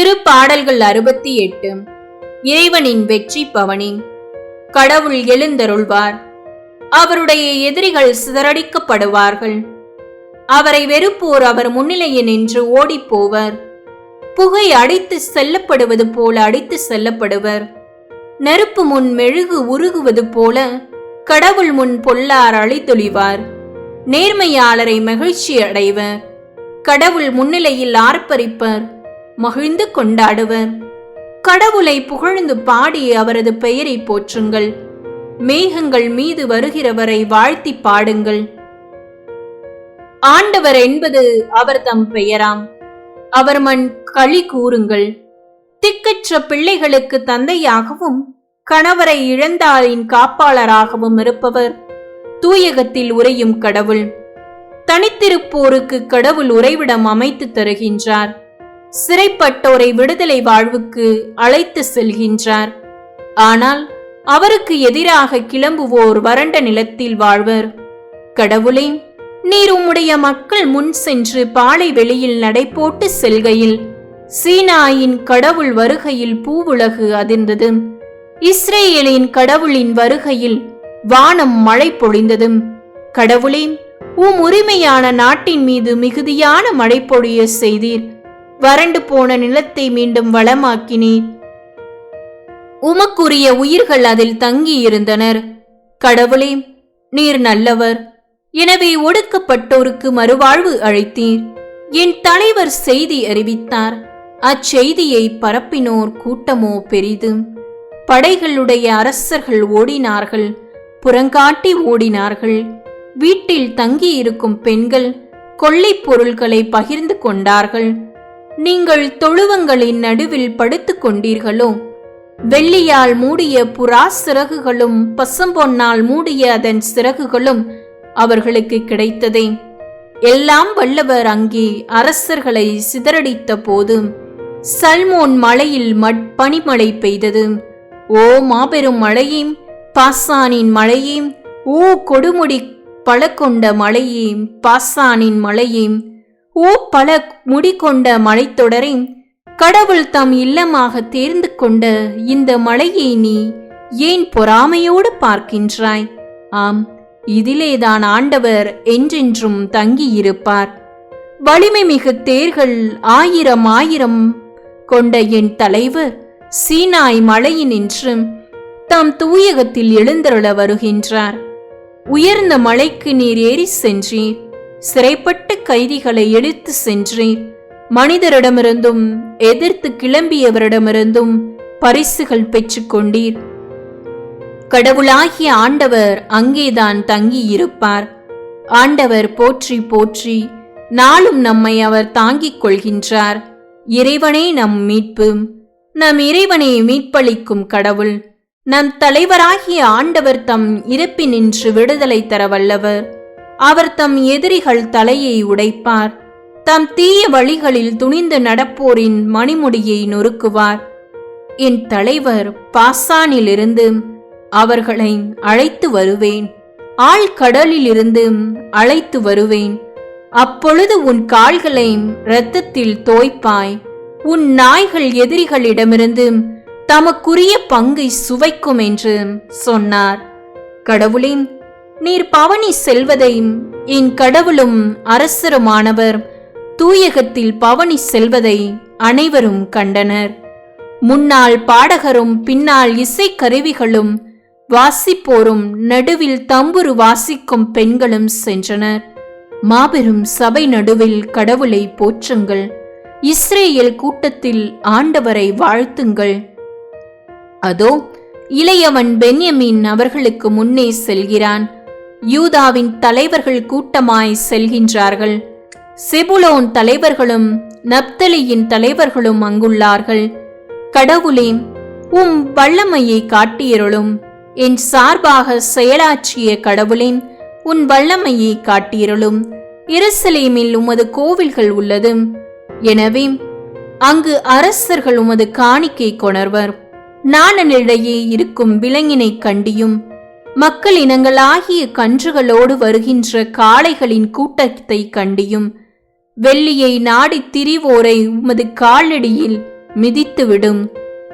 திருப்பாடல்கள் அறுபத்தி எட்டு. இறைவனின் வெற்றி பவனி கடவுள் எழுந்தருள்வார். அவருடைய எதிரிகள் சிதறடிக்கப்படுவார்கள். அவரை வெறுப்போர் அவர் முன்னிலையில் நின்று ஓடிப்போவர். புகை அடித்து செல்லப்படுவது போல அடித்து செல்லப்படுவர். நெருப்பு முன் மெழுகு உருகுவது போல கடவுள் முன் பொல்லார் அழித்தொழிவார். நேர்மையாளரை மகிழ்ச்சி அடைவர் கடவுள் முன்னிலையில் ஆர்ப்பரிப்பர். மகிழ்ந்து கொண்டாடுவர். கடவுளை புகழ்ந்து பாடி அவரது பெயரை போற்றுங்கள். மேகங்கள் மீது வருகிறவரை வாழ்த்தி பாடுங்கள். ஆண்டவர் என்பது அவர் தம் பெயராம். அவர் மண் களி கூறுங்கள். திக்கற்ற பிள்ளைகளுக்கு தந்தையாகவும் கணவரை இழந்தாரின் காப்பாளராகவும் இருப்பவர். தூயகத்தில் உறையும் கடவுள். தனித்திருப்போருக்கு கடவுள் உறைவிடம் அமைத்து தருகின்றார். சிறைப்பட்டோரை விடுதலை வாழ்வுக்கு அழைத்து செல்கின்றார். ஆனால் அவருக்கு எதிராக கிளம்புவோர் வறண்ட நிலத்தில் வாழ்வர். கடவுளே நீர் உம்முடைய மக்கள் முன் சென்று பாலை வெளியில் நடைபோட்டு செல்கையில் சீனாயின் கடவுள் வருகையில் பூவுலகு அதிர்ந்தது. இஸ்ரேலின் கடவுளின் வருகையில் வானம் மழை பொழிந்ததும் கடவுளே உம் உரிமையான நாட்டின் மீது மிகுதியான மழை பொழிய செய்தீர். வறண்டு போன நிலத்தை மீண்டும் வளமாக்கினீர். உமக்குரிய உயிர்கள் அதில் தங்கியிருந்தனர். கடவுளே நீர் நல்லவர். எனவே ஒடுக்கப்பட்டோருக்கு மறுவாழ்வு அழைத்தீர் என் தலைவர் செய்தி அறிவித்தார். அச்செய்தியை பரப்பினோர் கூட்டமோ பெரிது படைகளுடைய அரசர்கள் ஓடினார்கள். புறங்காட்டி ஓடினார்கள். வீட்டில் தங்கியிருக்கும் பெண்கள் கொள்ளைப் பொருள்களை பகிர்ந்து கொண்டார்கள். நீங்கள் தொழுவங்களின் நடுவில் படுத்துக் கொண்டீர்களோ வெள்ளியால் மூடிய புறா சிறகுகளும் பசும்பொன்னால் மூடிய அதன் சிறகுகளும் அவர்களுக்கு கிடைத்ததே. எல்லாம் வல்லவர் அங்கே அரசர்களை சிதறடித்த போது சல்மோன் மலையில் மட் பனிமழை பெய்தது. ஓ மாபெரும் மழையும் பாசானின் மழையும் ஓ கொடுமுடி பல கொண்ட மழையும் பாசானின் மழையும் ஓ பல முடி கொண்ட மலைத்தொடரை கடவுள் தம் இல்லமாக தேர்ந்து கொண்ட இந்த மலையை நீ ஏன் பொறாமையோடு பார்க்கின்றாய்? ஆம் இதிலேதான் ஆண்டவர் என்றென்றும் தங்கியிருப்பார். வலிமை மிகு தேர்கள் ஆயிரம் ஆயிரம் கொண்ட என் தலைவர் சீனாய் மலையினின்று தம் தூயகத்தில் எழுந்தருள வருகின்றார். உயர்ந்த மலைக்கு நீர் ஏறி சென்றீர். சிறைப்பட்ட கைதிகளை எடுத்து சென்றேன் மனிதரிடமிருந்தும் எதிர்த்து கிளம்பியவரிடமிருந்தும் பரிசுகள் பெற்றுக்கொண்டீர் கடவுளாகிய ஆண்டவர் அங்கேதான் தங்கியிருப்பார். ஆண்டவர் போற்றி போற்றி நாளும் நம்மை அவர் தாங்கிக் கொள்கின்றார். இறைவனே நம் மீட்பு நம் இறைவனை மீட்பளிக்கும் கடவுள். நம் தலைவராகிய ஆண்டவர் தம் இருப்பினின்று விடுதலை தர வல்லவர் அவர் தம் எதிரிகள் தலையை உடைப்பார். தம் தீய வழிகளில் துணிந்து நடப்போரின் மணிமுடியை நொறுக்குவார். என் தலைவர் பாசானிலிருந்து அவர்களை அழைத்து வருவேன். ஆழ்கடலிலிருந்து அழைத்து வருவேன். அப்பொழுது உன் கால்களை இரத்தத்தில் தோய்ப்பாய். உன் நாய்கள் எதிரிகளிடமிருந்து தமக்குரிய பங்கை சுவைக்கும் என்று சொன்னார். கடவுளின் நீர் பவனி செல்வதையும் என் கடவுளும் அரசருமானவர் தூயகத்தில் பவனி செல்வதை அனைவரும் கண்டனர். முன்னால் பாடகரும் பின்னால் இசைக்கருவிகளும் வாசிப்போரும் நடுவில் தம்புரு வாசிக்கும் பெண்களும் சென்றனர். மாபெரும் சபை நடுவில் கடவுளை போற்றுங்கள். இஸ்ரேல் கூட்டத்தில் ஆண்டவரை வாழ்த்துங்கள். அதோ இளையவன் பென்யமின் அவர்களுக்கு முன்னே செல்கிறான். யூதாவின் தலைவர்கள் கூட்டமாய் செல்கின்றார்கள். செபுலோன் தலைவர்களும் நப்தலியின் தலைவர்களும் அங்குள்ளார்கள். கடவுளே உம் வல்லமையை காட்டியருளும். என் சார்பாக செயலாற்றிய கடவுளே உன் வல்லமையை காட்டியருளும். இருசலேமில் உமது கோவில்கள் உள்ளது. எனவே அங்கு அரசர்கள் உமது காணிக்கை கொணர்வர். நாணனிடையே இருக்கும் விலங்கினை கண்டியும். மக்கள் இனங்களாகிய கன்றுகளோடு வருகின்ற காளைகளின் கூட்டத்தை கண்டியும். வெள்ளியை நாடித் திரிவோரை உமது காலடியில் மிதித்துவிடும்.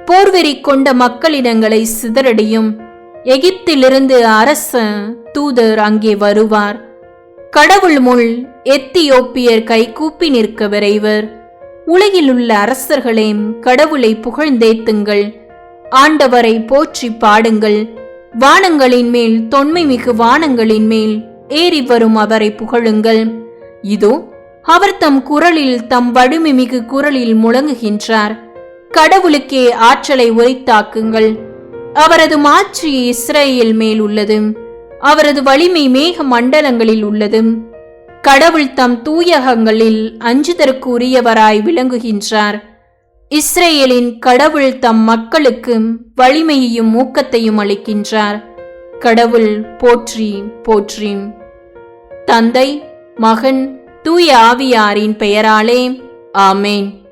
போர்வெறி கொண்ட மக்களினங்களை சிதறடியும். எகிப்திலிருந்து அரச தூதர் அங்கே வருவார். கடவுள் முள் எத்தியோப்பியர் கைகூப்பி நிற்க விரைவர். உலகிலுள்ள அரசர்களே கடவுளை புகழ்ந்தேத்துங்கள். ஆண்டவரை போற்றி பாடுங்கள். வானங்களின் மேல் தொன்மை மிகு வானங்களின் மேல் ஏறி வரும் அவரை புகழுங்கள். இதோ அவர் தம் குரலில் தம் வலிமை மிகு குரலில் முழங்குகின்றார். கடவுளுக்கே ஆற்றலை உரைத்தாக்குங்கள். அவரது மாட்சி இஸ்ரேல் மேல் உள்ளது. அவரது வலிமை மேக மண்டலங்களில் உள்ளது. கடவுள் தம் தூயகங்களில் அஞ்சுதற்கு உரியவராய் விளங்குகின்றார். இஸ்ரேலின் கடவுள் தம் மக்களுக்கு வலிமையையும் ஊக்கத்தையும் அளிக்கின்றார். கடவுள் போற்றி போற்றி. தந்தை மகன் தூய ஆவியாரின் பெயராலே ஆமேன்.